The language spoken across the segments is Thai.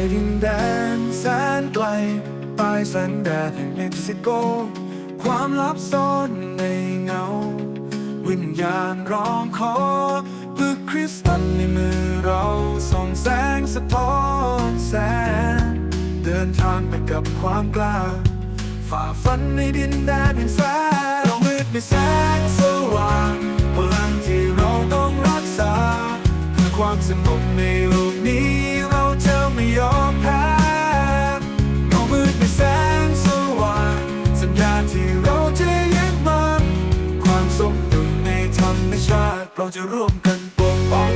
ในดินแดนแสนไกลใต้แสงแดดแห่งเม็กซิโก ความลับซ่อนในเงา วิญญาณร้องขอปึกคริสตัลในมือเราส่องแสงสะท้อนแสงเดินทางไปกับความกล้า ฝ่าฟันในดินแดนแห่งแสงเรามืดในแสง จะร่วมกันปกป้อง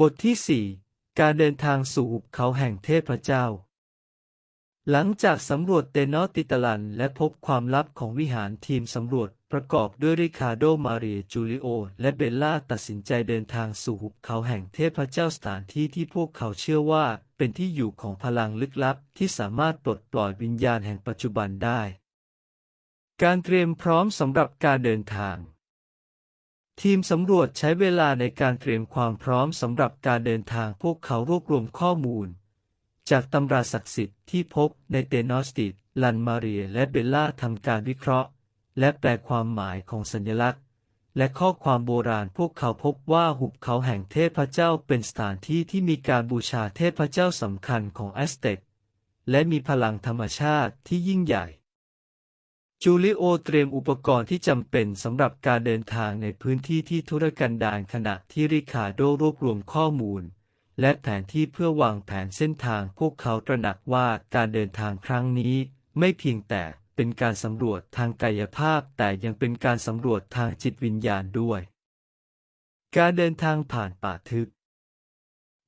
บทที่ 4 การเดินทางสู่หุบเขาแห่งเทพเจ้า หลังจากสำรวจเตนอติตลันและพบความลับของวิหารทีมสำรวจประกอบด้วยริคาโด มาเรียจูลิโอ และเบลล่าตัดสินใจเดินทางสู่หุบเขาแห่งเทพเจ้าสถานที่ที่พวกเขาเชื่อว่าเป็นที่อยู่ของพลังลึกลับที่สามารถปลดปล่อยวิญญาณแห่งปัจจุบันได้ การเตรียมพร้อมสำหรับการเดินทาง ทีมสำรวจใช้เวลาในการเตรียมความพร้อมสำหรับการเดินทางพวกเขารวบรวมข้อมูล จากตำราศักดิ์สิทธิ์ที่พบในเตนอสติดลันมาเรียและเบลล่าทำการวิเคราะห์ และแปลความหมายของสัญลักษณ์ และข้อความโบราณพวกเขาพบว่าหุบเขาแห่งเทพเจ้าเป็นสถานที่ที่มีการบูชาเทพเจ้าสำคัญของแอสเต็กและมีพลังธรรมชาติที่ยิ่งใหญ่ จูลิโอเตรียมอุปกรณ์ที่จำเป็นสำหรับการเดินทางในพื้นที่ที่ทุรกันดารขณะที่ริคาโดรวบรวมข้อมูล และแผนที่เพื่อวางแผนเส้นทางพวกเขาตระหนักว่าการเดินทางครั้งนี้ ไม่เพียงแต่เป็นการสำรวจทางกายภาพแต่ยังเป็นการสำรวจทางจิตวิญญาณด้วย การเดินทางผ่านป่าทึบ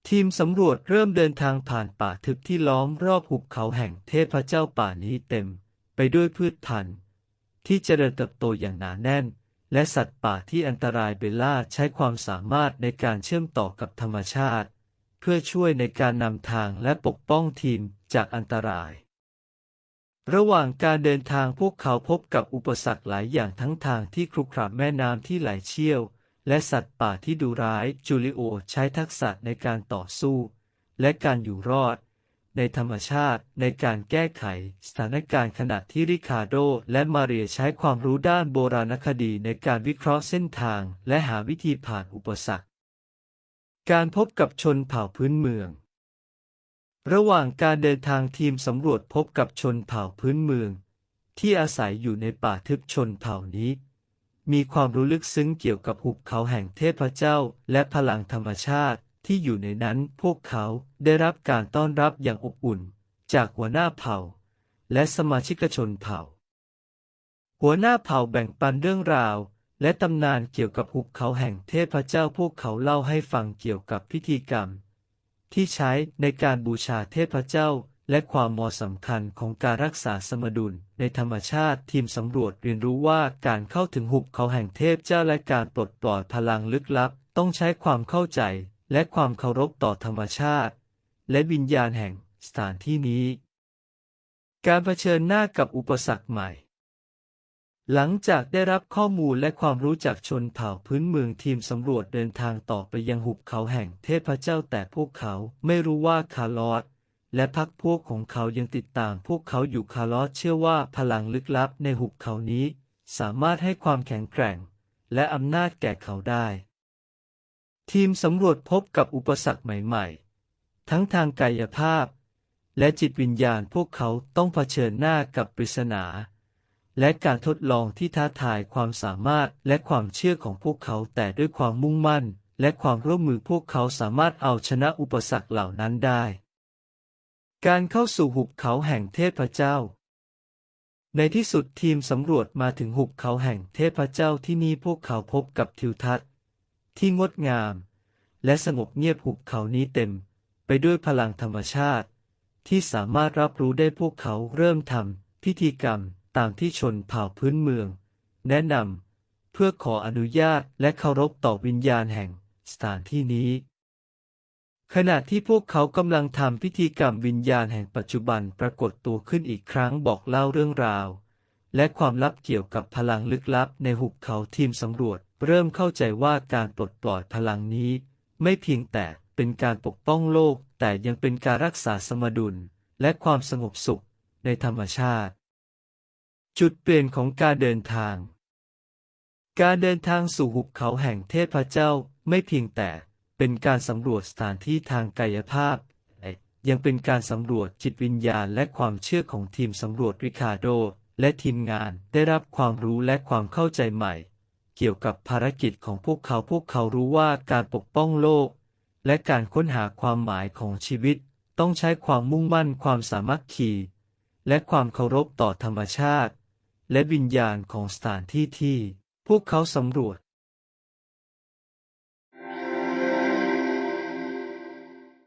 ทีมสำรวจเริ่มเดินทางผ่านป่าทึบที่ล้อมรอบหุบเขาแห่งเทพเจ้าป่านี้เต็ม ไปด้วยพืชพันธุ์ ที่เจริญเติบโตอย่างหนาแน่น และสัตว์ป่าที่อันตรายเบลล่าใช้ความสามารถในการเชื่อมต่อกับธรรมชาติ เพื่อช่วยในการนำทางและปกป้องทีมจากอันตราย ระหว่างการเดินทางพวกเขาพบกับอุปสรรคหลายอย่างทั้งทางที่ครุขระแม่น้ำที่ไหลเชี่ยว และสัตว์ป่าที่ดุร้ายจูลิโอใช้ทักษะในการต่อสู้ และการอยู่รอด ในธรรมชาติ ในการแก้ไขสถานการณ์ขณะที่ริคาโด และมาเรียใช้ความรู้ด้านโบราณคดีในการวิเคราะห์เส้นทาง และหาวิธีผ่านอุปสรรค การพบกับชนเผ่าพื้นเมือง ระหว่างการเดินทางทีมสำรวจพบกับชนเผ่าพื้นเมือง ที่อาศัยอยู่ในป่าทึบชนเผ่านี้มีความรู้ลึกซึ้งเกี่ยวกับหุบเขาแห่งเทพเจ้า และพลังธรรมชาติ ที่อยู่ในนั้นพวกเขาได้รับการต้อนรับอย่างอบอุ่น จากหัวหน้าเผ่า และสมาชิกชนเผ่า หัวหน้าเผ่าแบ่งปันเรื่องราว และตำนานเกี่ยวกับหุบเขาแห่งเทพเจ้าพวกเขาเล่าให้ฟังเกี่ยวกับพิธีกรรม ที่ใช้ในการบูชาเทพเจ้าและความมาะสำคัญของการรักษาสมดุลในธรรมชาติทีมสำรวจเรียนรู้ว่าการเข้าถึงหุบเขาแห่งเทพเจ้าและการปลดปล่อยพลังลึกลับ ต้องใช้ความเข้าใจ และความเคารพต่อธรรมชาติ และวิญญาณแห่งสถานที่นี้ การเผชิญหน้ากับอุปสรรคใหม่ หลังจากได้รับข้อมูลและความรู้จากชนเผ่าพื้นเมืองทีมสำรวจเดินทางต่อไปยังหุบเขาแห่งเทพเจ้าแต่พวกเขาไม่รู้ว่าคาร์ลอสและพักพวกของเขายังติดตามพวกเขาอยู่คาร์ลอสเชื่อว่าพลังลึกลับในหุบเขานี้ สามารถให้ความแข็งแกร่ง และอำนาจแก่เขาได้ ทีมสำรวจพบกับอุปสรรคใหม่ ๆ ทั้งทางกายภาพ และจิตวิญญาณพวกเขาต้องเผชิญหน้ากับปริศนา และการทดลองที่ท้าทายความสามารถและความเชื่อของพวกเขาแต่ด้วยความมุ่งมั่น และความร่วมมือพวกเขาสามารถเอาชนะอุปสรรคเหล่านั้นได้ การเข้าสู่หุบเขาแห่งเทพเจ้า ในที่สุดทีมสำรวจมาถึงหุบเขาแห่งเทพเจ้าที่นี่พวกเขาพบกับทิวทัศน์ ที่งดงาม และสงบเงียบหุบเขานี้เต็ม ไปด้วยพลังธรรมชาติ ที่สามารถรับรู้ได้พวกเขาเริ่มทำพิธีกรรมตามที่ชนเผ่าพื้นเมือง แนะนำเพื่อขออนุญาตและเคารพต่อวิญญาณแห่งสถานที่นี้ ขณะที่พวกเขากำลังทำพิธีกรรมวิญญาณแห่งปัจจุบันปรากฏตัวขึ้นอีกครั้งบอกเล่าเรื่องราว และความลับเกี่ยวกับพลังลึกลับในหุบเขาทีมสำรวจ เริ่มเข้าใจว่าการปลดปล่อยพลังนี้ ไม่เพียงแต่เป็นการปกป้องโลก แต่ยังเป็นการรักษาสมดุล และความสงบสุขในธรรมชาติ จุดเปลี่ยนของการเดินทาง การเดินทางสู่หุบเขาแห่งเทพเจ้าไม่เพียงแต่เป็นการสำรวจสถานที่ทางกายภาพแต่ยังเป็นการสำรวจจิตวิญญาณและความเชื่อของทีมสำรวจริคาโด และทีมงานได้รับความรู้และความเข้าใจใหม่ เกี่ยวกับภารกิจของพวกเขาพวกเขารู้ว่าการปกป้องโลก และการค้นหาความหมายของชีวิต ต้องใช้ความมุ่งมั่นความสามัคคี และความเคารพต่อธรรมชาติ และวิญญาณของสถานที่ที่ พวกเขาสำรวจ